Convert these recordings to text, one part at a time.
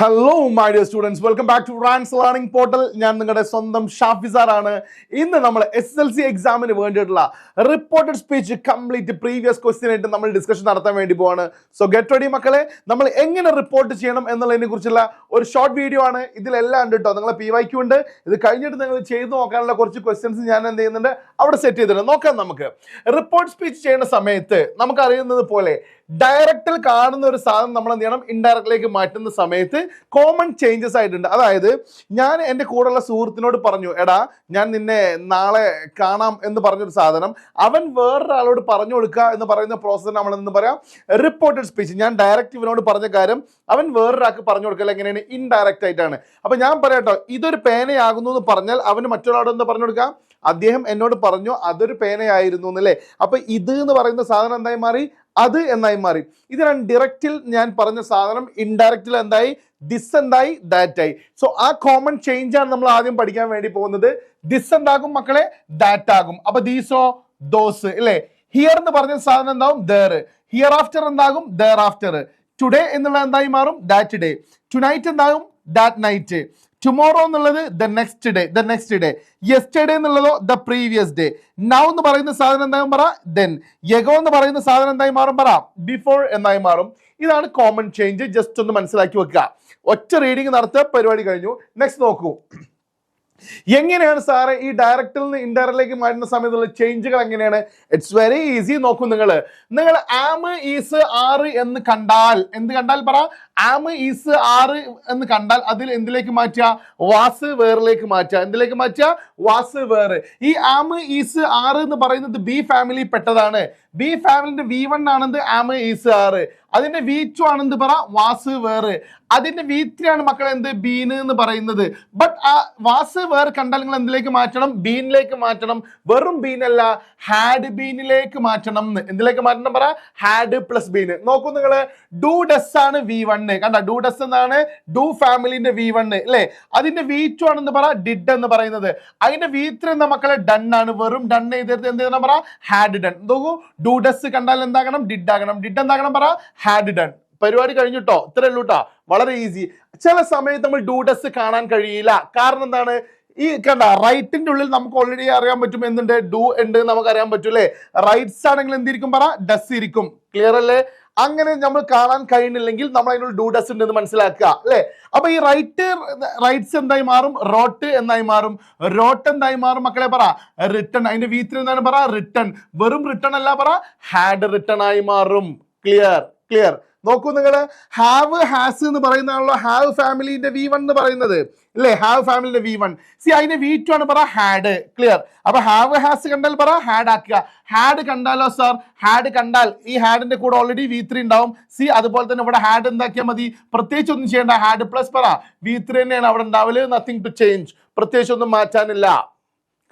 Hello my dear students welcome back to Rans learning portal ഞാൻ നിങ്ങളുടെ സ്വന്തം ഷാഫിസാർ ആണ് ഇന്ന് നമ്മൾ എസ് എൽ സി എക്സാമിന് വേണ്ടിയിട്ടുള്ള reported speech complete previous question ആയിട്ട് നമ്മൾ ഡിസ്കഷൻ നടത്താൻ വേണ്ടി പോവാണ്. സോ ഗെറ്റ് റെഡി മക്കളെ. നമ്മൾ എങ്ങനെ റിപ്പോർട്ട് ചെയ്യണം എന്നുള്ളതിനെ കുറിച്ചുള്ള ഒരു ഷോർട്ട് വീഡിയോ ആണ്. ഇതിലെല്ലാം ഉണ്ട് കേട്ടോ നിങ്ങളെ പി വൈക്കു ഉണ്ട്. ഇത് കഴിഞ്ഞിട്ട് നിങ്ങൾ ചെയ്തു നോക്കാനുള്ള കുറച്ച് ക്വസ്റ്റ്യൻസ് ഞാൻ എന്ത് ചെയ്യുന്നുണ്ട്? അവിടെ സെറ്റ് ചെയ്തിട്ടുണ്ട്. നോക്കാം നമുക്ക്. റിപ്പോർട്ട് സ്പീച്ച് ചെയ്യുന്ന സമയത്ത് നമുക്ക് അറിയുന്നത് പോലെ ഡയറക്റ്റിൽ കാണുന്ന ഒരു സാധനം നമ്മൾ എന്ത് ചെയ്യണം ഇൻഡയറക്റ്റിലേക്ക് മാറ്റുന്ന സമയത്ത് കോമൺ ചേഞ്ചസ് ആയിട്ടുണ്ട്. അതായത് ഞാൻ എന്റെ കൂടെയുള്ള സുഹൃത്തിനോട് പറഞ്ഞു എടാ ഞാൻ നിന്നെ നാളെ കാണാം എന്ന് പറഞ്ഞൊരു സാധനം. അവൻ വേറൊരാളോട് പറഞ്ഞു കൊടുക്കുക എന്ന് പറയുന്ന പ്രോസസ്സ് നമ്മൾ എന്ന് പറയാം? റിപ്പോർട്ടഡ് സ്പീച്ച് ഞാൻ ഡയറക്റ്റ് ഇവനോട് പറഞ്ഞ കാര്യം അവൻ വേറൊരാൾക്ക് പറഞ്ഞു കൊടുക്കല എങ്ങനെയാണ്? ഇൻഡയറക്റ്റ് ആയിട്ടാണ്. അപ്പൊ ഞാൻ പറയാട്ടോ ഇതൊരു പേനയാകുന്നു എന്ന് പറഞ്ഞാൽ അവന് മറ്റൊരാളോട് എന്ന് പറഞ്ഞു കൊടുക്കാം അദ്ദേഹം എന്നോട് പറഞ്ഞു അതൊരു പേനയായിരുന്നു എന്നല്ലേ? അപ്പൊ ഇത് എന്ന് പറയുന്ന സാധനം എന്തായി മാറി? അത് എന്നായി മാറി. ഇതിനാണ് ഡിറക്റ്റിൽ ഞാൻ പറഞ്ഞ സാധനം ഇൻഡയറക്റ്റിൽ എന്തായി? ദിസ് എന്തായി? ദാറ്റ് ആയി. സോ ആ കോമൺ ചേഞ്ച് ആണ് നമ്മൾ ആദ്യം പഠിക്കാൻ വേണ്ടി പോകുന്നത്. ദിസ് എന്താകും മക്കളെ? ദാറ്റ് ആകും. അപ്പൊ ദീസോ ദോസ് അല്ലേ ഹിയർ എന്ന് പറഞ്ഞ സാധനം എന്താകും ദർ ഹിയർ ആഫ്റ്റർ എന്താകും? ദർ ആഫ്റ്റർ ടുഡേ എന്നുള്ള എന്തായി മാറും? ദാറ്റ് ഡേ ടുനൈറ്റ് എന്താകും? ദാറ്റ് നൈറ്റ് ടുമോറോ എന്നുള്ളത് the next day the next day yesterday എന്നുള്ളതോ the previous day now എന്ന് പറയുന്ന സാധനം എന്തായും പറ? ദെൻ യഗോ എന്ന് പറയുന്ന സാധനം എന്തായി മാറും പറ? ബിഫോർ എന്നായി മാറും. ഇതാണ് കോമൺ ചേഞ്ച് ജസ്റ്റ് ഒന്ന് മനസ്സിലാക്കി വെക്കുക. ഒറ്റ റീഡിംഗ് നടത്തുക പരിപാടി കഴിഞ്ഞു. നെക്സ്റ്റ് നോക്കൂ. എങ്ങനെയാണ് സാറെ ഈ ഡയറക്റ്റിൽ നിന്ന് ഇൻഡയറിലേക്ക് മാറ്റുന്ന സമയത്തുള്ള ചേഞ്ചുകൾ എങ്ങനെയാണ്? ഇറ്റ്സ് വെരി ഈസി നോക്കൂ നിങ്ങൾ നിങ്ങൾ ആമ് ഈസ് ആറ് എന്ന് കണ്ടാൽ എന്ത് കണ്ടാൽ പറ? ആമ് ഈസ് ആറ് എന്ന് കണ്ടാൽ അതിൽ എന്തിലേക്ക് മാറ്റുക? വാസ് വേറിലേക്ക് മാറ്റുക. എന്തിലേക്ക് മാറ്റുക? വാസ് വേറ് ഈ ആമ് ഈസ് ആറ് എന്ന് പറയുന്നത് ബി ഫാമിലി പെട്ടതാണ്. ബി ഫാമിലിന്റെ വി വൺ ആണെന്ത്? ആമ് ഈസ് ആറ് അതിന്റെ വി ടു ആണെന്ത് പറ? വാസ് വേറ് അതിന്റെ വി ത്രീ ആണ് മക്കൾ എന്ത്? ബീന് എന്ന് പറയുന്നത്. ബട്ട് ആ വാസ് വേർ കണ്ടാൽ നിങ്ങൾ എന്തിലേക്ക് മാറ്റണം? ബീനിലേക്ക് മാറ്റണം. വെറും ബീനല്ല. ഹാഡ് ബീനിലേക്ക് മാറ്റണം എന്തിലേക്ക് മാറ്റണം പറ? ഹാഡ് പ്ലസ് ബീന് നോക്കൂ നിങ്ങൾ ഡു ഡസ് ആണ് വി വണ്ണ് കണ്ട? ഡു ഡസ് എന്നാണ് ഡു ഫാമിലിന്റെ വി വണ് അല്ലെ? അതിന്റെ വി ടു ആണെന്ന് പറ ഡിഡ് എന്ന് പറയുന്നത്. അതിന്റെ വി ത്രീ എന്ന മക്കളെ ഡൺ ആണ്. വെറും ഡൺ ചെയ്തിട്ട് എന്ത് ചെയ്യണം പറ? ഹാഡ് ഡൺ നോക്കൂ. ഡു ഡസ് കണ്ടാൽ എന്താകണം? ഡിഡ് ആകണം. ഡിഡ് എന്താകണം പറ? ഹാഡ് ഡൺ പരിപാടി കഴിഞ്ഞിട്ടോ ഇത്രേ ഉള്ളൂ കേട്ടോ വളരെ ഈസി ചില സമയത്ത് നമ്മൾ ഡൂഡസ് കാണാൻ കഴിയില്ല. കാരണം എന്താണ്? ഈ കണ്ട റൈറ്റിന്റെ ഉള്ളിൽ നമുക്ക് ഓൾറെഡി അറിയാൻ പറ്റും എന്തുണ്ട്? ഡു ഉണ്ട് നമുക്ക് അറിയാൻ പറ്റും അല്ലെ റൈറ്റ്സ് ആണെങ്കിൽ എന്തിരിക്കും പറ? ഡസ് ഇരിക്കും. ക്ലിയർ അല്ലേ? അങ്ങനെ നമ്മൾ കാണാൻ കഴിയുന്നില്ലെങ്കിൽ നമ്മൾ അതിനുള്ള ഡൂഡസ് ഉണ്ട് എന്ന് മനസ്സിലാക്കുക അല്ലേ? അപ്പൊ ഈ റൈറ്റ് റൈറ്റ്സ് എന്തായി മാറും? റോട്ട് എന്നായി മാറും. റോട്ട് എന്തായി മാറും? മക്കളെ പറ. റിട്ടേൺ അതിന്റെ വീത്തിൽ എന്താണ് പറ. റിട്ടൺ വെറും റിട്ടേൺ അല്ല പറ. ഹാഡ് റിട്ടേൺ ആയി മാറും. ക്ലിയർ ക്ലിയർ നോക്കൂ നിങ്ങൾ ഹാവ് ഹാസ് എന്ന് പറയുന്നതാണല്ലോ ഹാവ് ഫാമിലിന്റെ വി വൺ എന്ന് പറയുന്നത്. അല്ലേ ഹാവ് ഫാമിലിന്റെ വി വൺ സി അതിന്റെ വി ടു ആണ് പറ ഹാഡ് ക്ലിയർ അപ്പൊ ഹാവ് ഹാസ് കണ്ടാൽ പറ ഹാഡ് ആക്കുക. ഹാഡ് കണ്ടാലോ സാർ ഹാഡ് കണ്ടാൽ ഈ ഹാഡിന്റെ കൂടെ ഓൾറെഡി വി ത്രീ ഉണ്ടാവും. സി അതുപോലെ തന്നെ ഇവിടെ ഹാഡ് എന്താക്കിയാൽ മതി? പ്രത്യേകിച്ച് ഒന്നും ചെയ്യേണ്ട. ഹാഡ് പ്ലസ് പറ. വി ത്രീ തന്നെയാണ് അവിടെ ഉണ്ടാവൽ. നത്തിങ് ടു ചേഞ്ച് പ്രത്യേകിച്ച് ഒന്നും മാറ്റാനില്ല.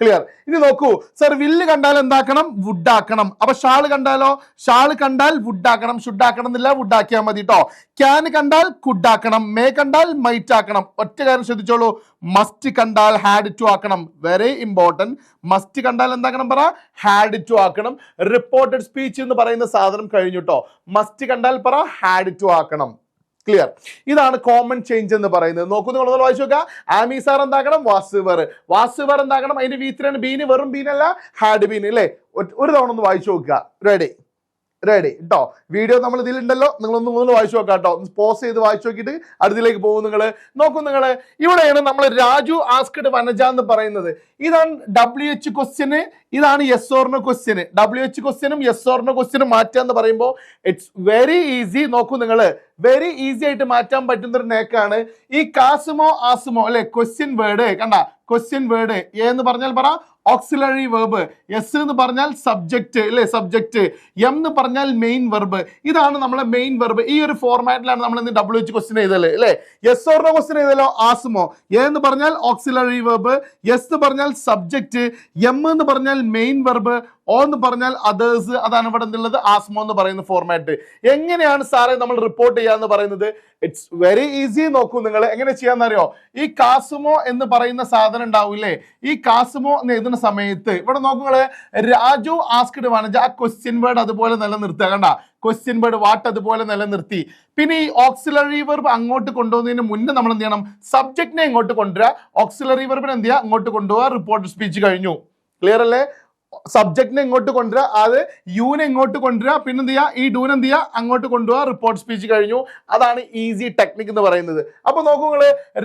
ക്ലിയർ ഇനി നോക്കൂ. സർ വില്ല് കണ്ടാൽ എന്താക്കണം? വുഡാക്കണം അപ്പൊ ഷാൾ കണ്ടാലോ? ഷാൾ കണ്ടാൽ വുഡാക്കണം ഷുഡാക്കണം എന്നില്ല വുഡാക്കിയാൽ മതി കേട്ടോ ക്യാൻ കണ്ടാൽ കുഡാക്കണം മേ കണ്ടാൽ മൈറ്റ് ആക്കണം. ഒറ്റ കാര്യം ശ്രദ്ധിച്ചോളൂ. മസ്റ്റ് കണ്ടാൽ ഹാഡ് ടു ആക്കണം. വെരി ഇമ്പോർട്ടന്റ് മസ്റ്റ് കണ്ടാൽ എന്താക്കണം പറ? ഹാഡ് ടു ആക്കണം. റിപ്പോർട്ടഡ് സ്പീച്ച് എന്ന് പറയുന്ന സാധനം കഴിഞ്ഞു കേട്ടോ മസ്റ്റ് കണ്ടാൽ പറ? ഹാഡ് ടു ആക്കണം. ക്ലിയർ ഇതാണ് കോമൺ ചേഞ്ച് എന്ന് പറയുന്നത്. നോക്കൂ നിങ്ങൾ ഒന്ന് വായിച്ചു നോക്കുക. Am is are was were was were എന്താകണം? അതിന്റെ വീത്തിലാണ് ബീന് വെറും ബീനല്ല ഹാഡ് ബീൻ അല്ലേ ഒരു തവണ ഒന്ന് വായിച്ചു നോക്കുക. റെഡി റെഡി കേട്ടോ വീഡിയോ നമ്മൾ ഇതിലുണ്ടല്ലോ നിങ്ങൾ ഒന്ന് മൂന്ന് വായിച്ചു നോക്കാം കേട്ടോ പോസ് ചെയ്ത് വായിച്ചു നോക്കിയിട്ട് അടുത്തിലേക്ക് പോകും നിങ്ങൾ നോക്കൂ നിങ്ങൾ ഇവിടെയാണ് നമ്മൾ രാജു ആസ്കഡ് വനജ എന്ന് പറയുന്നത്. ഇതാണ് ഡബ്ല്യു എച്ച് ക്വസ്റ്റ്യന് ഇതാണ് yes or no question W H ക്വസ്റ്റ്യനും എസ് ഓർണ ക്വസ്റ്റ്യനും മാറ്റുക എന്ന് പറയുമ്പോൾ ഇറ്റ്സ് വെരി ഈസി നോക്കൂ നിങ്ങൾ വെരി ഈസി ആയിട്ട് മാറ്റാൻ പറ്റുന്ന ഒരു നേക്കാണ്. ഈ കാസുമോ ആസുമോ അല്ലെ? ക്വസ്റ്റ്യൻ വേർഡ് കണ്ട. ക്വസ്റ്റ്യൻ വേർഡ് എന്ന് പറഞ്ഞാൽ പറ. ഓക്സിലറി വെർബ് എസ് എന്ന് പറഞ്ഞാൽ സബ്ജക്റ്റ് അല്ലെ സബ്ജക്റ്റ് എം എന്ന് പറഞ്ഞാൽ മെയിൻ വെർബ് ഇതാണ് നമ്മളെ മെയിൻ വെർബ് ഈ ഒരു ഫോർമാറ്റിലാണ് നമ്മൾ ഇന്ന് ഡബ്ല്യു എച്ച് ക്വസ്റ്റ്യൻ ചെയ്തല്ലേ അല്ലെ എസ് ഓർണ ക്വസ്റ്റ്യൻ ചെയ്തല്ലോ ആസുമോ. എ എന്ന് പറഞ്ഞാൽ ഓക്സിലറി വെർബ് എസ് എന്ന് പറഞ്ഞാൽ സബ്ജക്റ്റ് എം എന്ന് പറഞ്ഞാൽ മെയിൻ വെർബ് ഓ എന്ന് പറഞ്ഞാൽ അതേഴ്സ് അതാണ് ഇവിടെ ഉള്ളത് ആസ്മോ എന്ന് പറയുന്ന ഫോർമാറ്റ് എങ്ങനെയാണ് സാറേ നമ്മൾ റിപ്പോർട്ട് ചെയ്യാന്ന് പറയുന്നത്? ഇറ്റ്സ് വെരി ഈസി നോക്കൂ നിങ്ങൾ എങ്ങനെ ചെയ്യാന്നറിയോ? ഈ കാസുമോ എന്ന് പറയുന്ന സാധനം ഉണ്ടാവില്ലേ? ഈ കാസുമോ എന്ന് എഴുതുന്ന സമയത്ത്. ഇവിടെ നോക്കുകളെ രാജു ആസ്ക്ഡ് വനജ ആ ക്വസ്റ്റ്യൻ വേർഡ് അതുപോലെ നിലനിർത്തുക. കണ്ട ക്വസ്റ്റ്യൻ വേർഡ് വാട്ട് അതുപോലെ നിലനിർത്തി. പിന്നെ ഈ ഓക്സിലറി വെർബ് അങ്ങോട്ട് കൊണ്ടുപോകുന്നതിന് മുന്നേ നമ്മൾ എന്ത് ചെയ്യണം? സബ്ജക്റ്റിനെ ഇങ്ങോട്ട് കൊണ്ടുവരിക ഓക്സിലറി വെർബിനെ എന്ത് ചെയ്യുക അങ്ങോട്ട് കൊണ്ടുപോകുക റിപ്പോർട്ട് സ്പീച്ച് കഴിഞ്ഞു. ക്ലിയർ അല്ലേ? സബ്ജക്റ്റിനെ ഇങ്ങോട്ട് കൊണ്ടുവരിക അത് യുവിനെ ഇങ്ങോട്ട് കൊണ്ടുവരിക പിന്നെ എന്ത് ചെയ്യുക ഈ ഡൂനെ എന്ത് ചെയ്യുക അങ്ങോട്ട് കൊണ്ടുപോകുക റിപ്പോർട്ട് സ്പീച്ച് കഴിഞ്ഞു. അതാണ് ഈസി ടെക്നിക് എന്ന് പറയുന്നത്. അപ്പൊ നോക്കൂ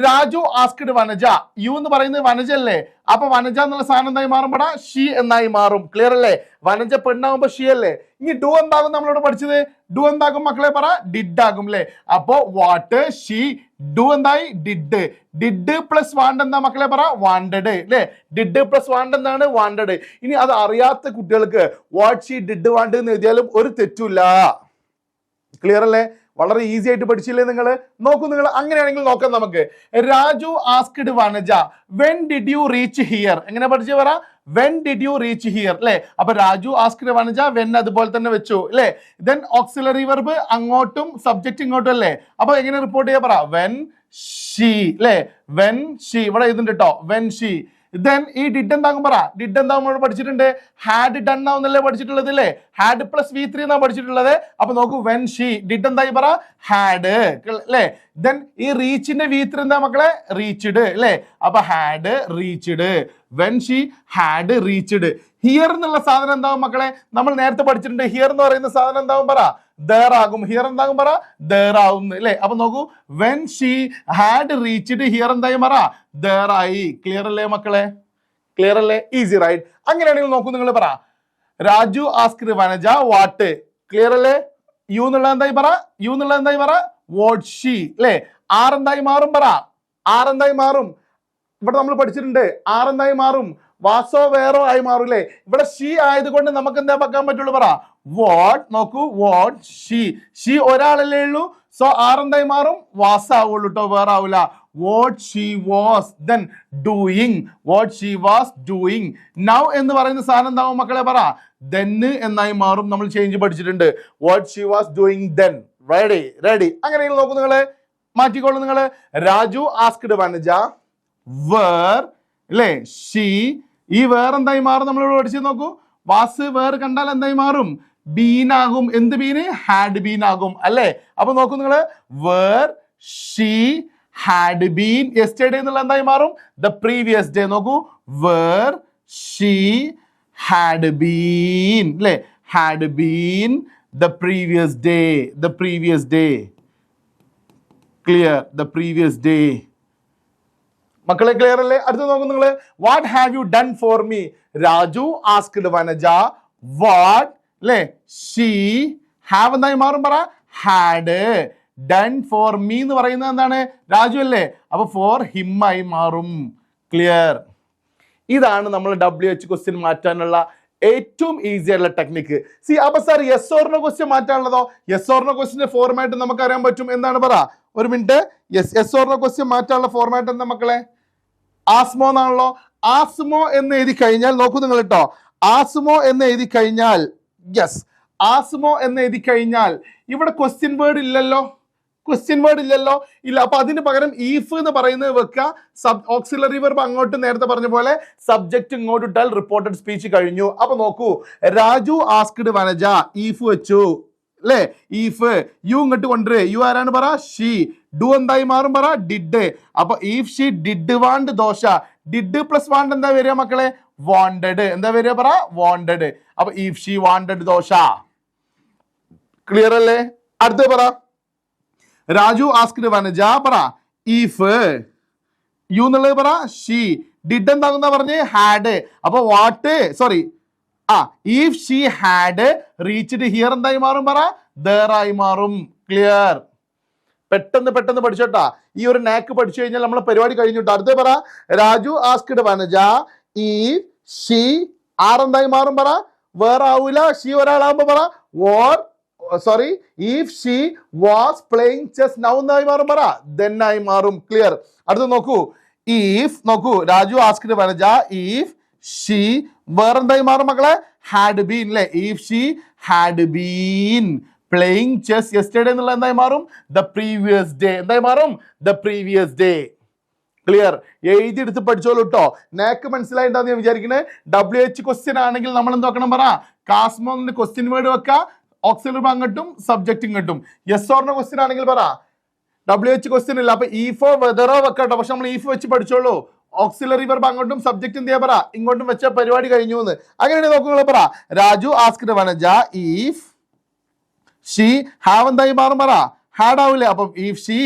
രാജു ആസ്ക്ഡ് വനജ യു എന്ന് പറയുന്നത് വനജ അല്ലേ അപ്പൊ വനജ എന്നുള്ള സാധനം എന്തായി മാറുമ്പോടാ ഷീ എന്നായി മാറും. ക്ലിയർ അല്ലേ? വനജ പെണ്ണാകുമ്പോ ഷീ അല്ലേ? ഇനി ഡു എന്താകും നമ്മളോട് പഠിച്ചത്? ഡു എന്താകും മക്കളെ പറ? ഡിഡ് ആകും അല്ലേ അപ്പോ വാട്ട് ഷീ ഡു എന്തായി? ഡിഡ്. ഡിഡ് പ്ലസ് വാണ്ട് എന്താ മക്കളെ പറ? വാണ്ടഡ് അല്ലേ ഡിഡ് പ്ലസ് വാണ്ട് എന്താണ് വാണ്ടഡ്. ഇനി അത് അറിയാത്ത കുട്ടികൾക്ക് വാട്ട് ഷീ ഡിഡ് വാണ്ട് എന്ന് എഴുതിയാലും ഒരു തെറ്റുമില്ല. ക്ലിയർ അല്ലേ? വളരെ ഈസി ആയിട്ട് പഠിച്ചില്ലേ നിങ്ങൾ? നോക്കൂ നിങ്ങൾ അങ്ങനെയാണെങ്കിൽ നോക്കാം നമുക്ക്. Raju asked Vanaja when did you reach here എങ്ങനെ പഠിച്ചു പറ? When did you reach here അല്ലെ അപ്പൊ രാജു ആസ്ക്ഡ് വനജ വെൻ അതുപോലെ തന്നെ വെച്ചു. അല്ലെ ദെൻ ഓക്സിലറി വെർബ് അങ്ങോട്ടും സബ്ജക്റ്റ് ഇങ്ങോട്ടും അല്ലേ? അപ്പൊ എങ്ങനെ റിപ്പോർട്ട് ചെയ്യാ പറ? വെൻ ഷീ അല്ലെ വെൻ ഷീ ഇവിടെ എഴുതുന്നുണ്ട് കേട്ടോ വെൻ ഷീ ദെൻ ഈ ഡിഡ് എന്താകും പറ. ഡിഡ് എന്താകും നമ്മൾ പഠിച്ചിട്ടുണ്ട്? ഹാഡ് ഡൺ ആവുന്നല്ലേ പഠിച്ചിട്ടുള്ളത് അല്ലേ ഹാഡ് പ്ലസ് വി ത്രീ എന്നാണ് പഠിച്ചിട്ടുള്ളത്? അപ്പൊ നോക്കൂ വെൻ ഷീ ഡിഡ് എന്തായി പറ? ഹാഡ് അല്ലേ ദെൻ ഈ റീച്ചിന്റെ വി ത്രീ എന്താ മക്കളെ? റീച്ച്ഡ് അല്ലേ അപ്പൊ had reached when she had reached here എന്നുള്ള സാധനം എന്താവും മക്കളെ? നമ്മൾ നേരത്തെ പഠിച്ചിട്ടുണ്ട്. ഹിയർ എന്ന് പറയുന്ന സാധനം എന്താവും പറ? ദർ ആകും. ഹിയർ എന്താകും പറ? ദർ ആവും അല്ലേ അപ്പൊ നോക്കൂ. When she had reached here എന്തായി പറ? ദർ ആയി. ക്ലിയർ അല്ലേ മക്കളെ? ക്ലിയർ അല്ലേ? ഈസി റൈറ്റ് അങ്ങനെയാണെങ്കിൽ നോക്കൂ നിങ്ങൾ പറ. Raju ask Vanaja what clear അല്ലേ? യു എന്നുള്ള എന്തായി പറ? യു എന്നുള്ള എന്തായി പറ? വാട്ട് ഷീ അല്ലേ ആർ എന്തായി മാറും പറ? ആർ എന്തായി മാറും? ഇവിടെ നമ്മൾ പഠിച്ചിട്ടുണ്ട്. ആർ എന്തായി മാറും? വാസോ വേറോ ആയി മാറില്ലേ? ഇവിടെ ഷീ ആയതുകൊണ്ട് നമുക്ക് എന്താ വെക്കാൻ പറ്റുള്ളൂ പറ. വാട്ട് നോക്കൂ വാട്ട് ഷീ ഷീ ഒരാളല്ലേ ഉള്ളൂ. സോ ആറെന്തായി മാറും? വാസാവുള്ളൂ കേട്ടോ വേറെ ആവില്ല what she was then doing what she was doing now എന്ന് പറയുന്ന സാധനം എന്താവും മക്കളെ പറ? ദെന്ന് എന്നായി മാറും നമ്മൾ ചേഞ്ച് പഠിച്ചിട്ടുണ്ട്. What she was doing then ready ready അങ്ങനെ നോക്കൂ നിങ്ങൾ. മാറ്റിക്കോളൂ നിങ്ങൾ. രാജു ആസ്ക്ഡ് വനജ വേർ അല്ലേ ഷീ ഈ വേറെന്തായി മാറും? നമ്മളിവിടെ പഠിച്ചു നോക്കൂ. വാസ് വേർ കണ്ടാൽ എന്തായി മാറും? ബീനാകും എന്ത് ബീന് ഹാഡ് ബീനാകും അല്ലേ? അപ്പൊ നോക്കൂ നിങ്ങൾ. Where she had been yesterday എന്നുള്ള എന്തായി മാറും? The previous day. നോക്കൂ. Where she had been. അല്ലേ? Had been the previous day. The previous day. Clear. The previous day. മക്കളെ ക്ലിയർ അല്ലേ? അടുത്ത് നോക്കും നിങ്ങൾ what have you done for me Raju asked Vanaja. What അല്ലേ ഷീ ഹാവ് എന്നായി മാറും പറ? ഹാഡ് ഡൺ ഫോർ മീ എന്ന് പറയുന്നത് എന്താണ്? രാജു അല്ലേ? അപ്പൊ ഫോർ ഹിം ആയി മാറും. ക്ലിയർ ഇതാണ് നമ്മൾ ഡബ്ല്യു എച്ച് ക്വസ്റ്റ്യൻ മാറ്റാനുള്ള ഏറ്റവും ഈസി ആയിട്ടുള്ള ടെക്നിക്ക് സി അപ്പൊ സാർ യെസ് ഓറിനെ ക്വസ്റ്റ്യൻ മാറ്റാനുള്ളതോ? യെസ് ഓർണ ക്വസ്റ്റിന്റെ ഫോർമാറ്റ് നമുക്ക് അറിയാൻ പറ്റും. എന്താണ് പറ? ഒരു minute yes yes or no question മാറ്റാനുള്ള ഫോർമാറ്റ് എന്താ മക്കളെ? ആസ്മോ എന്നാണല്ലോ. ആസ്മോ എന്ന് എഴുതി കഴിഞ്ഞാൽ നോക്കൂ നിങ്ങൾ കേട്ടോ ആസ്മോ എന്ന് എഴുതി കഴിഞ്ഞാൽ യെസ് ആസ്മോ എന്ന് എഴുതി കഴിഞ്ഞാൽ ഇവിടെ ക്വസ്റ്റ്യൻ വേർഡ് ഇല്ലല്ലോ. ക്വസ്റ്റ്യൻ വേർഡ് ഇല്ലല്ലോ. ഇല്ല അപ്പൊ അതിന് പകരം ഈഫ് എന്ന് പറയുന്നത് വെക്കുക സബ് ഓക്സിലറി വെർബ് അങ്ങോട്ട് നേരത്തെ പറഞ്ഞ പോലെ സബ്ജക്റ്റ് ഇങ്ങോട്ട് ഇട്ടാൽ റിപ്പോർട്ടഡ് സ്പീച്ച് കഴിഞ്ഞു. അപ്പൊ നോക്കൂ. രാജു ആസ്ക്ഡ് വനജ ഈഫ് വെച്ചു. അല്ലേ ഈഫ് യു ഇങ്ങോട്ട് കൊണ്ടുവരേ. യു ആരാണ് പറ? ഷീ ഡു എന്തായി മാറും പറ? ഡിഡ് അപ്പൊ if she did want dosa did plus want എന്താ വരിക മക്കളെ? വാണ്ടഡ് എന്താ വരിക പറ? വാണ്ടഡ് അപ്പൊ if she wanted dosa. Clear അല്ലേ? അടുത്ത പറ. രാജു ആസ്ക്ഡ് വനജ പറ ഈഫ് യു എന്നുള്ളത് പറ ഷീ ഡിഡ് എന്താകുന്ന പറഞ്ഞ് ഹാഡ് അപ്പൊ what sorry ah if she had reached here എന്തായി മാറും പറ ആയി മാറും. ക്ലിയർ പെട്ടെന്ന് പെട്ടെന്ന് പഠിച്ചോട്ടാ. ഈ ഒരു നാക്ക് പഠിച്ചു കഴിഞ്ഞാൽ നമ്മളെ പരിപാടി കഴിഞ്ഞിട്ടോ അടുത്ത പറ രാജു ആസ്ക്ഡ് വനജ ഈ ഷീ ആറെന്തായി മാറും പറ വേറെ ആവൂല ഷീ ഒരാളാകുമ്പോ പറ what sorry if she was playing chess now എന്നായി മാറും പറ. Then ആയി മാറും ക്ലിയർ അടുത്ത് നോക്കൂ. ഈഫ് നോക്കൂ Raju asked Vanaja if she വേറെന്തായി മാറും മക്കളെ? ഹാഡ് ബീൻ അല്ലെ if she had been playing chess yesterday എന്നുള്ള എന്തായി മാറും? ദ പ്രീവിയസ് ഡേ എന്തായി മാറും? ദ പ്രീവിയസ് ഡേ ക്ലിയർ എഴുതി എടുത്ത് പഠിച്ചോളൂ കേട്ടോ നേക്ക് മനസ്സിലായിട്ടാന്ന് ഞാൻ വിചാരിക്കുന്നത് ഡബ്ല്യു എച്ച് ക്വസ്റ്റ്യൻ ആണെങ്കിൽ നമ്മൾ എന്ത് വെക്കണം പറ? കാസ്മോന്ന് ക്വസ്റ്റ്യൻ വേർഡ് വെക്കുക ഓക്സിലറി അങ്ങോട്ടും സബ്ജക്റ്റ് ഇങ്ങോട്ടും. യെസ് ഓർണ ക്വസ്റ്റ്യൻ ആണെങ്കിൽ പറ. ഡബ്ല്യു എച്ച് ക്വസ്റ്റ്യൻ ഇല്ല. അപ്പൊ ഈഫോ വെതറോ വെക്കട്ടോ. പക്ഷെ നമ്മൾ ഈഫ് വെച്ച് പഠിച്ചോളൂ. ഓക്സിലറി വെർബ് അങ്ങോട്ടും സബ്ജക്റ്റ് എന്ത് ചെയ്യാ പറ. ഇങ്ങോട്ടും വെച്ച പരിപാടി കഴിഞ്ഞു എന്ന് അങ്ങനെയാണ് നോക്കുക പറ. Raju ask Vanaja if she have എന്തായി മാറും പറ. ഹാഡ് ആവില്ലേ അപ്പം if she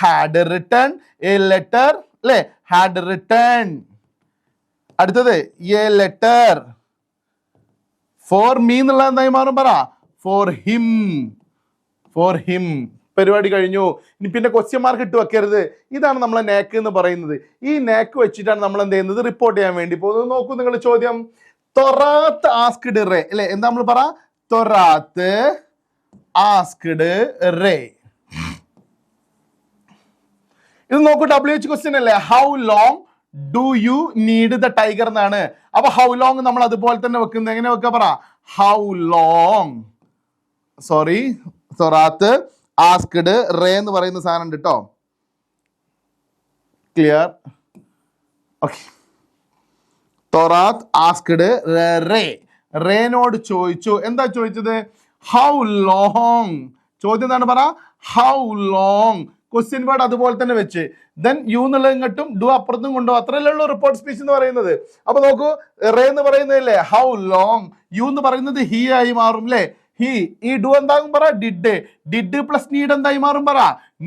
had return a letter അല്ലേ ഹാഡ് റിട്ടേൺ അടുത്തത് എ ലെറ്റർ ഫോർ മീ എന്നുള്ള എന്തായി മാറും പറ. ഫോർ ഹിം ഫോർ ഹിം പരിപാടി കഴിഞ്ഞു. ഇനി പിന്നെ ക്വസ്റ്റ്യൻ മാർക്ക് ഇട്ട് വെക്കരുത്. ഇതാണ് നമ്മളെ നേക്ക് എന്ന് പറയുന്നത്. ഈ നേക്ക് വെച്ചിട്ടാണ് നമ്മൾ എന്ത് ചെയ്യുന്നത്? റിപ്പോർട്ട് ചെയ്യാൻ വേണ്ടി പോകുന്നത്. നോക്കൂ നിങ്ങൾ ചോദ്യം. Thorat asked Ray. അല്ലെ? എന്താ നമ്മൾ പറ? Thorat asked Ray. ഇത് നോക്കൂ ഡബ്ല്യു എച്ച് ക്വസ്റ്റ്യൻ അല്ലേ? How long do you need the tiger എന്നാണ്. അപ്പൊ ഹൗ ലോങ് നമ്മൾ അതുപോലെ തന്നെ വെക്കുന്നത്. എങ്ങനെ വെക്ക പറ? How long sorry Thorat asked Ray എന്ന് പറയുന്ന സാധനം ഉണ്ട് കേട്ടോ clear okay Thorat asked Ray റേനോട് ചോദിച്ചു. എന്താ ചോദിച്ചത്? ഹൗ ലോങ് ചോദ്യം എന്താണ് പറ? ഹൗ ലോങ് ക്വസ്റ്റ്യൻ വേർഡ് അതുപോലെ തന്നെ വെച്ച്. ദെൻ യു എന്നുള്ളത് ഇങ്ങോട്ടും ഡു അപ്പുറത്തും കൊണ്ടു അത്രയല്ലേ ഉള്ളൂ റിപ്പോർട്ട് സ്പീച്ച് എന്ന് പറയുന്നത്. അപ്പൊ നോക്കൂ റേ എന്ന് പറയുന്നതല്ലേ? ഹൗ ലോങ് യു എന്ന് പറയുന്നത് ഹി ആയി മാറും അല്ലേ ഹി ഈ ഡു എന്താകും പറ? ഡിഡ് ഡിഡ് പ്ലസ് നീഡ് എന്തായി മാറും പറ?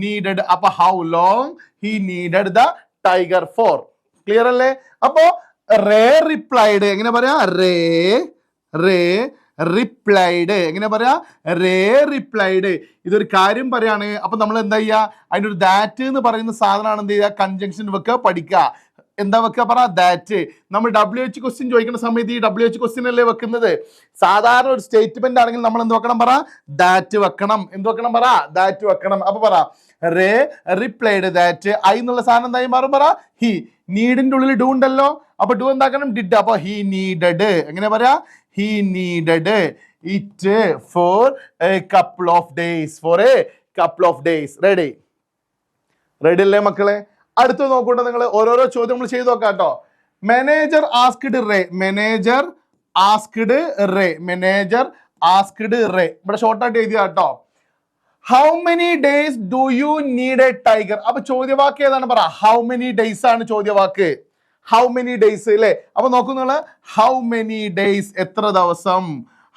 നീഡഡ് അപ്പൊ how long he needed the tiger for clear അല്ലേ? അപ്പോ റേ റിപ്ലൈഡ് എങ്ങനെ പറയാ? റേ റേ റിപ്ലൈഡ് എങ്ങനെ പറയാ? റേ റിപ്ലൈഡ് ഇതൊരു കാര്യം പറയാണ്. അപ്പൊ നമ്മൾ എന്താ ചെയ്യുക അതിന്റെ ഒരു ദാറ്റ് എന്ന് പറയുന്ന സാധനമാണ് എന്ത് ചെയ്യുക? കൺജങ്ഷൻ വെക്കുക പഠിക്കുക. എന്താ വെക്കുക പറ ദാറ്റ് നമ്മൾ ഡബ്ല്യു എച്ച് ക്വസ്റ്റ്യൻ ചോദിക്കുന്ന സമയത്ത് ഈ ഡബ്ല്യു എച്ച് ക്വസ്റ്റ്യൻ അല്ലേ വെക്കുന്നത്? സാധാരണ ഒരു സ്റ്റേറ്റ്മെന്റ് ആണെങ്കിൽ നമ്മൾ എന്ത് വെക്കണം പറ? ദാറ്റ് വെക്കണം. എന്ത് വെക്കണം പറ? ദാറ്റ് വെക്കണം. അപ്പൊ പറ റേ റിപ്ലൈഡ് ദാറ്റ് ഐ എന്നുള്ള സാധനം എന്തായി മാറും പറ? ഹി നീഡിന്റെ ഉള്ളിൽ ഡു ഉണ്ടല്ലോ. അപ്പൊ ഡു എന്താക്കണം? ഡിഡ് അപ്പൊ ഹി നീഡഡ് എങ്ങനെ പറയാ he needed it for a couple of days for a couple of days ready ready അല്ലേ മക്കളെ? അടുത്ത് നോക്കൂട്ടോ നിങ്ങൾ ഓരോരോ ചോദ്യം നമ്മൾ ചെയ്ത് നോക്കാം കേട്ടോ manager asked Ray manager asked Ray manager asked Ray ഇവിടെ ഷോർട്ടായിട്ട് എഴുതിയ കേട്ടോ. How many days do you need a tiger അപ്പൊ ചോദ്യവാക്ക് ഏതാണ് പറ? ഹൗ മെനി ഡേയ്സ് ആണ് ചോദ്യവാക്ക്? ഹൗ മെനി ഡേയ്സ് അല്ലെ അപ്പൊ നോക്കൂ നിങ്ങൾ. ഹൗ മെനി ഡേയ്സ് എത്ര ദിവസം?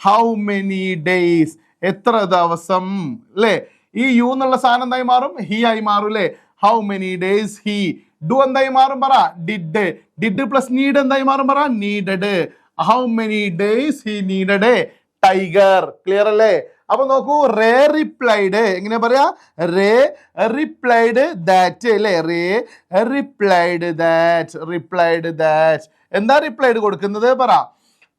ഹൗ മെനി ഡേയ്സ് എത്ര ദിവസം? അല്ലേ ഈ യു എന്നുള്ള സാധനം എന്തായി മാറും? ഹി ആയി മാറും അല്ലേ how many days he do എന്തായി മാറും പറ. ഡിഡ് ഡിഡ് പ്ലസ് നീഡ് എന്തായി മാറും പറ. Needed how many days he needed tiger clear അല്ലേ? അപ്പൊ നോക്കൂ റേ റിപ്ലൈഡ് എങ്ങനെ പറയാ? റേ റിപ്ലൈഡ് ദാറ്റ് അല്ലേ? Ray replied that replied that എന്താ റിപ്ലൈഡ് കൊടുക്കുന്നത് പറ?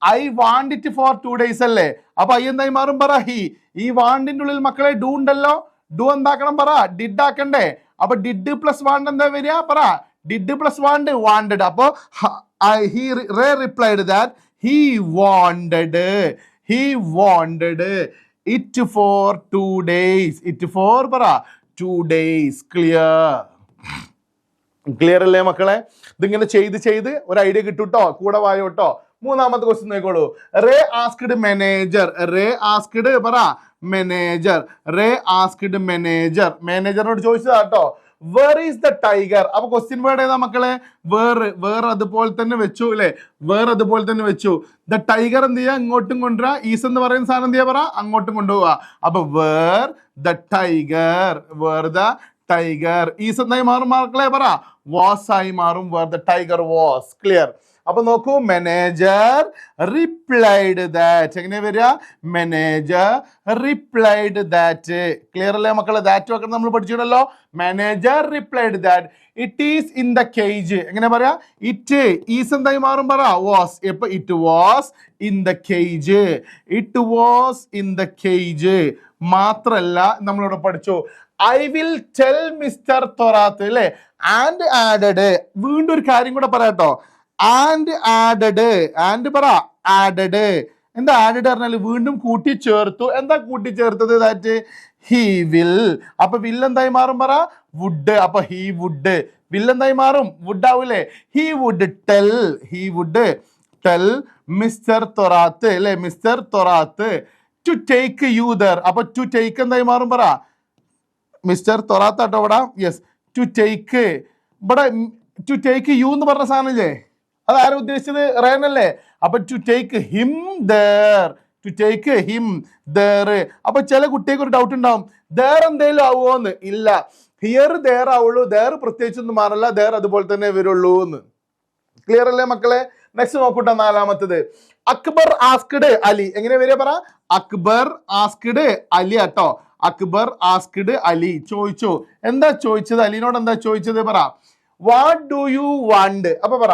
I want it for two days അല്ലേ? അപ്പൊ ഐ എന്തായി മാറും പറ? ഹി ഈ വാണ്ടിന്റെ ഉള്ളിൽ മക്കളെ ഡൂ ഉണ്ടല്ലോ? ഡൂ എന്താക്കണം പറ? ഡിഡ് ആക്കണ്ടേ? അപ്പൊ ഡിഡ് പ്ലസ് വാണ്ട് എന്താ വരിക? പറ. ഡിഡ് പ്ലസ് വാണ്ട് വാണ്ടഡ് അപ്പൊ replied that he wanted he wanted it for two days it for പറ. ടു ഡേയ്സ് ക്ലിയർ ക്ലിയർ അല്ലേ മക്കളെ? ഇതിങ്ങനെ ചെയ്ത് ചെയ്ത് ഒരു ഐഡിയ കിട്ടൂട്ടോ? കൂടെ വായോട്ടോ മൂന്നാമത്തെ question നോക്കോളൂ Ray asked manager Ray asked പറ. മാനേജർ റേ ആസ്ക്ഡ് മാനേജർ മാനേജറിനോട് ചോദിച്ചതാ കേട്ടോ വേർ ഈസ് ദ ടൈഗർ അപ്പൊ ക്വസ്റ്റ്യൻ വേർഡ് ഏതാ മക്കളെ? വേർ വേർ അതുപോലെ തന്നെ വെച്ചു അല്ലെ? വേർ അതുപോലെ തന്നെ വെച്ചു. ദ ടൈഗർ എന്ത് ചെയ്യുക ഇങ്ങോട്ടും കൊണ്ടുവരാ. ഈസ് എന്ന് പറയുന്ന സാധനം എന്ത് ചെയ്യാ? പറ. അങ്ങോട്ടും കൊണ്ടുപോവാ. അപ്പൊ where the tiger where the tiger is എന്തായി മാറും മക്കളെ? പറ. വാസ് ആയി മാറും. Where the tiger was clear അപ്പൊ നോക്കൂ മാനേജർ റിപ്ലൈഡ് ദാറ്റ് എങ്ങനെ വരിക? മാനേജർ റിപ്ലൈഡ് ദാറ്റ് ക്ലിയർ അല്ലേ മക്കളെ? ദാറ്റ് ഒക്കെ നമ്മൾ പഠിച്ചിട്ടല്ലോ manager replied that it is in the cage എങ്ങനെ പറയാ? ഇറ്റ് ഈസ് എന്തായി മാറും പറ? വാസ് ഇപ്പൊ it was in the cage it was in the cage മാത്രല്ല നമ്മളിവിടെ പഠിച്ചു. I will tell mister Thorat അല്ലേ? ആൻഡ് ആഡഡ് വീണ്ടും ഒരു കാര്യം കൂടെ പറയാട്ടോ. ആൻഡ് ആഡഡ് ആൻഡ് പറ ആഡഡ് എന്താ ആഡഡ് പറഞ്ഞാൽ വീണ്ടും കൂട്ടിച്ചേർത്തു. എന്താ കൂട്ടിച്ചേർത്തത് ദാറ്റ് ഹി വിൽ അപ്പൊ വിൽ എന്തായി മാറും പറ? വുഡ് അപ്പൊ ഹി വുഡ് വിൽ എന്തായി മാറും? വുഡ് ആവൂലേ? He would tell he would tell mister Thorat അല്ലെ? Mister Thorat to take you there അപ്പൊ ടു ടേക്ക് എന്തായി മാറും പറ? മിസ്റ്റർ തൊറാത്ത് കേട്ടോ ഇവിടെ. യെസ് ടു ടേക്ക് ഇവിടെ ടു ടേക്ക് യു എന്ന് പറഞ്ഞ സാധനമില്ലേ അത് ആരും ഉദ്ദേശിച്ചത്? റയൻ അല്ലേ അപ്പൊ to take him there to take him there അപ്പൊ ചില കുട്ടികൾക്ക് ഒരു ഡൗട്ട് ഉണ്ടാവും. ദർ എന്തേലും ആവുമോന്ന് ഇല്ല. ഹിയർ ദർ ആവുള്ളൂ. ദർ പ്രത്യേകിച്ചൊന്നും മാറില്ല. ദർ അതുപോലെ തന്നെ വരുള്ളൂ എന്ന്. ക്ലിയർ അല്ലേ മക്കളെ? നെക്സ്റ്റ് നോക്കൂട്ടോ നാലാമത്തത്. അക്ബർ ആസ്ക്ഡ് അലി. എങ്ങനെ വരിക പറ? അക്ബർ ആസ്ക്ഡ് അലി ആട്ടോ. അക്ബർ ആസ്ക്ഡ് അലി. ചോദിച്ചോ. എന്താ ചോദിച്ചത്? അലിനോട് എന്താ ചോദിച്ചത് പറ? വാട്ട് ഡു യു വാണ്ട് അപ്പൊ പറ.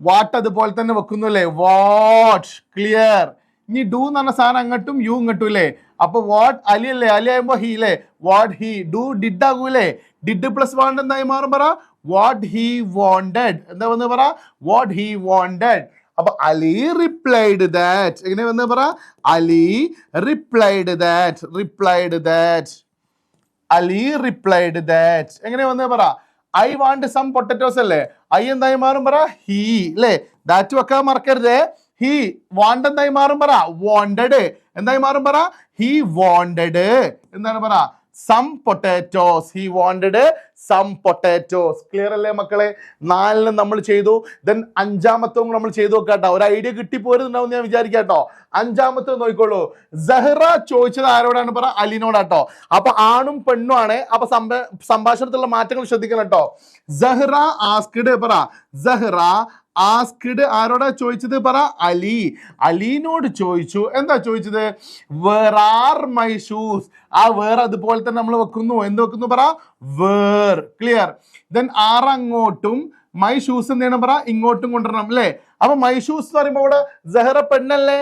വാട്ട് അതുപോലെ തന്നെ വെക്കുന്നു അല്ലേ വാട്ട് ക്ലിയർ ഇനി ഡു എന്ന് പറഞ്ഞ സാധനം അങ്ങോട്ടും യു ഇങ്ങോട്ടും അല്ലേ അപ്പൊ വാട്ട് അലി അല്ലേ? അലി ആകുമ്പോ ഹി അല്ലേ വാട്ട് ഹി ഡു ഡിഡ് ആകൂലേ? ഡിഡ് പ്ലസ് വാണ്ട് എന്തായി മാറും പറ? വാട്ട് ഹി വാണ്ടഡ് എന്താ വന്ന് പറ? വാട്ട് ഹി വാണ്ടഡ് അപ്പൊ അലി റിപ്ലൈഡ് ദാറ്റ് എങ്ങനെ വന്ന് പറ? Ali replied that replied that Ali replied that എങ്ങനെ വന്ന് പറ? ഐ വാണ്ട് സം പൊട്ടറ്റോസ് അല്ലേ? ഐ എന്തായി മാറും പറ? ഹി അല്ലേ ദാറ്റ് വെക്കാൻ മറക്കരുത്. ഹി വാണ്ട് എന്തായി മാറും പറ? വാണ്ടഡ് എന്തായി മാറും പറ? ഹി വാണ്ടഡ് എന്താണ് പറ? Some potatoes he wanted some potatoes clear അല്ലേ മക്കളെ? നാലിന് നമ്മൾ ചെയ്തു. ദെൻ അഞ്ചാമത്തവും നമ്മൾ ചെയ്തു നോക്കാട്ടോ. ഒരു ഐഡിയ കിട്ടിപ്പോരുന്നുണ്ടാവും ഞാൻ വിചാരിക്കാട്ടോ അഞ്ചാമത്തെ നോക്കിക്കോളൂ. സഹ്റ ചോദിച്ചത് ആരോടാണ്? പറ അലിനോടാട്ടോ. അപ്പൊ ആണും പെണ്ണും ആണ്. അപ്പൊ സംഭ- സംഭാഷണത്തിലുള്ള മാറ്റങ്ങൾ ശ്രദ്ധിക്കണം കേട്ടോ. സഹ്റ ആസ്കിഡ് പറ. സഹ്റ ആസ്കിഡ് ആരോടാ ചോദിച്ചത്? പറ അലി. അലീനോട് ചോദിച്ചു. എന്താ ചോദിച്ചത്? Where are my shoes ah where അതുപോലെ തന്നെ നമ്മൾ വെക്കുന്നു. എന്ത് വെക്കുന്നു? പറ വേർ ക്ലിയർ ദെൻ ആർ അങ്ങോട്ടും മൈ ഷൂസ് എന്ത് പറ ഇങ്ങോട്ടും കൊണ്ടുവരണം. അല്ലേ അപ്പൊ മൈ ഷൂസ് എന്ന് പറയുമ്പോ ഇവിടെ സഹറ പെണ്ണല്ലേ?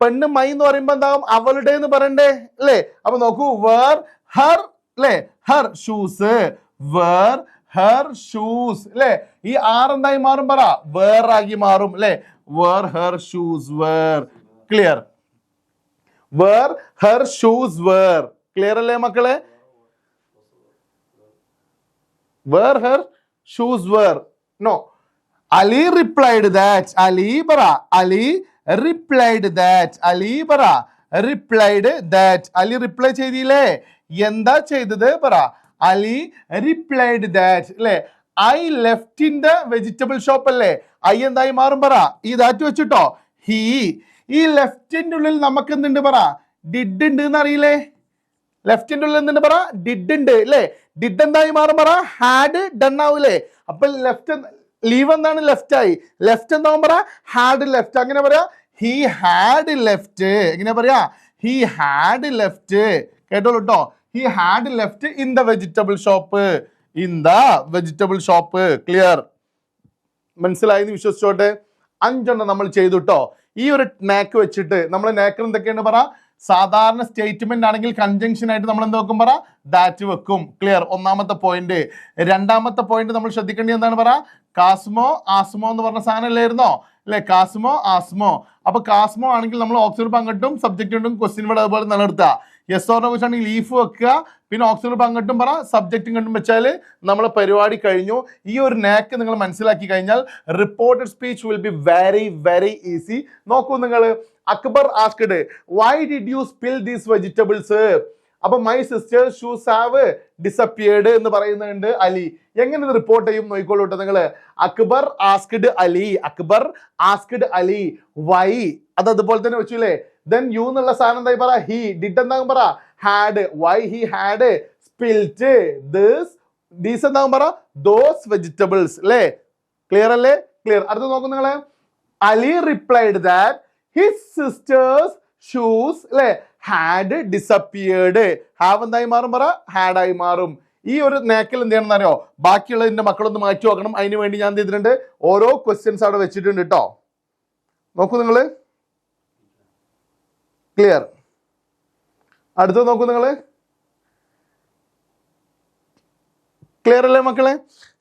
പെണ്ണ് മൈ എന്ന് പറയുമ്പോ എന്താകും അവളുടെ എന്ന് പറയണ്ടേ? അല്ലേ അപ്പൊ നോക്കൂ വേർ ഹർ അല്ലേ her shoes where her shoes അല്ലേ ഈ ആർ എന്തായി മാറും പറ? വേർ ആക്കി മാറും അല്ലേ where her shoes were clear where her shoes were clear അല്ലേ മക്കളെ? Where her shoes were no Ali replied that Ali പറ. അലി റിപ്ലൈഡ് ദാറ്റ് അലി പറ. റിപ്ലൈഡ് ദാറ്റ് അലി റിപ്ലൈ ചെയ്തില്ലേ? എന്താ ചെയ്തത്? പറ. അലി റിപ്ലൈഡ് ദാറ്റ് അല്ലെ I left in the vegetable shop അല്ലേ? ഐ എന്തായി മാറും പറ. ഈ ദാറ്റ് വെച്ചിട്ടോ? ഹീ ഈ ലെഫ്റ്റിന്റെ ഉള്ളിൽ നമുക്ക് എന്തുണ്ട് പറ? ഡിഡ് ഉണ്ട് എന്ന് അറിയില്ലേ ലെഫ്റ്റിന്റെ ഉള്ളിൽ എന്തുണ്ട് പറ? ഡിഡ് ഉണ്ട് അല്ലേ ഡിഡ് എന്തായി മാറും പറ? ഹാഡ് ഡൺ ആവൂലേ? അപ്പൊ ലെഫ്റ്റ് ലീവ് എന്താണ് ലെഫ്റ്റ് ആയി. ലെഫ്റ്റ് എന്താവും പറ? ഹാഡ് ലെഫ്റ്റ് അങ്ങനെ പറയാ ഹീ ഹാഡ് ലെഫ്റ്റ് എങ്ങനെ പറയാ ഹീ ഹാഡ് ലെഫ്റ്റ് കേട്ടോളൂ കേട്ടോ he had left in the vegetable shop in the vegetable shop clear മനസ്സിലായി എന്ന് വിശ്വസിച്ചോട്ടെ? അഞ്ചെണ്ണം നമ്മൾ ചെയ്തു കേട്ടോ ഈ ഒരു നാക്ക് വെച്ചിട്ട് നമ്മൾ നാക്കിൽ എന്തൊക്കെയാണ് പറ? സാധാരണ സ്റ്റേറ്റ്മെന്റ് ആണെങ്കിൽ കൺജങ്ഷൻ ആയിട്ട് നമ്മൾ എന്ത് വെക്കും പറ? ദാറ്റ് വെക്കും. ക്ലിയർ ഒന്നാമത്തെ പോയിന്റ് രണ്ടാമത്തെ പോയിന്റ് നമ്മൾ ശ്രദ്ധിക്കേണ്ടത് എന്താണ് പറ? കാസ്മോ ആസ്മോ എന്ന് പറഞ്ഞ സാധനം അല്ലായിരുന്നോ അല്ലെ? കാസ്മോ ആസ്മോ അപ്പൊ കാസ്മോ ആണെങ്കിൽ നമ്മൾ ഓക്സിജൻ പങ്കിട്ടും സബ്ജക്റ്റ് കൊണ്ടും ക്വസ്റ്റ്യൻ ഇവിടെ അതുപോലെ നിലനിർത്തുക. യെസ് ഓറിനെ വെച്ചാണെങ്കിൽ ലീഫ് വെക്കുക. പിന്നെ ഓക്സിജൻ പങ്കിട്ടും പറ. സബ്ജക്റ്റും കണ്ടും വെച്ചാൽ നമ്മൾ പരിപാടി കഴിഞ്ഞു. ഈ ഒരു നാക്ക് നിങ്ങൾ മനസ്സിലാക്കി കഴിഞ്ഞാൽ reported speech will be very very easy നോക്കൂ നിങ്ങൾ. Akbar asked why did you spill these vegetables അപ്പൊ my sister shoes have disappeared എന്ന് പറയുന്നുണ്ട് അലി. എങ്ങനെ ഇത് റിപ്പോർട്ട് ചെയ്യും? നോക്കിക്കോളൂ കേട്ടോ നിങ്ങൾ Akbar asked Ali. Akbar asked Ali why അത് അതുപോലെ തന്നെ വെച്ചില്ലേ ദെൻ യു എന്നുള്ള സാധനം എന്തായി പറ? ഹി ഡിഡ് എന്താകും പറ? Had why he had spilt this these എന്താകും പറ? ദോസ് വെജിറ്റബിൾസ് അല്ലേ ക്ലിയർ അല്ലേ? ക്ലിയർ അടുത്ത നോക്കും നിങ്ങളെ. Ali replied that his sisters shoes അല്ലെ ഹാഡ് ഡിസപ്പിയേർഡ് ഹാവ് എന്തായി മാറും പറ? ഹാഡ് ആയി മാറും. ഈ ഒരു നേക്കൽ എന്ത് ചെയ്യണം അറിയോ ബാക്കിയുള്ളതിന്റെ മക്കളൊന്ന് മാറ്റി നോക്കണം അതിന് വേണ്ടി ഞാൻ എന്ത് ചെയ്തിട്ടുണ്ട്? ഓരോ ക്വസ്റ്റ്യൻസ് അവിടെ വെച്ചിട്ടുണ്ട് കേട്ടോ നോക്കൂ നിങ്ങൾ ക്ലിയർ അടുത്തത് നോക്കൂ നിങ്ങൾ ക്ലിയർ അല്ലേ മക്കളെ?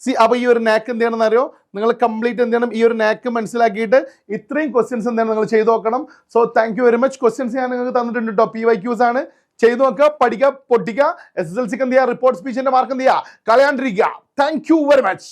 സി അപ്പൊ ഈ ഒരു നാക്ക് എന്ത് ചെയ്യണം അറിയോ? നിങ്ങൾ കംപ്ലീറ്റ് എന്ത് ചെയ്യണം ഈ ഒരു നാക്ക് മനസ്സിലാക്കിയിട്ട് ഇത്രയും ക്വസ്റ്റ്യൻസ് എന്താണ് നിങ്ങൾ ചെയ്തു നോക്കണം. So thank you very much questions ഞാൻ നിങ്ങൾക്ക് തന്നിട്ടുണ്ട് കേട്ടോ പി വൈ ക്യൂസ് ആണ്. ചെയ്തു നോക്കുക പഠിക്കുക പൊട്ടിക്കുക. എസ് എസ് എൽ സിക്ക് എന്ത് ചെയ്യുക റിപ്പോർട്ട് സ്പീച്ചിന്റെ മാർക്ക് എന്ത് ചെയ്യുക കളയാണ്ടിരിക്കുക. Thank you very much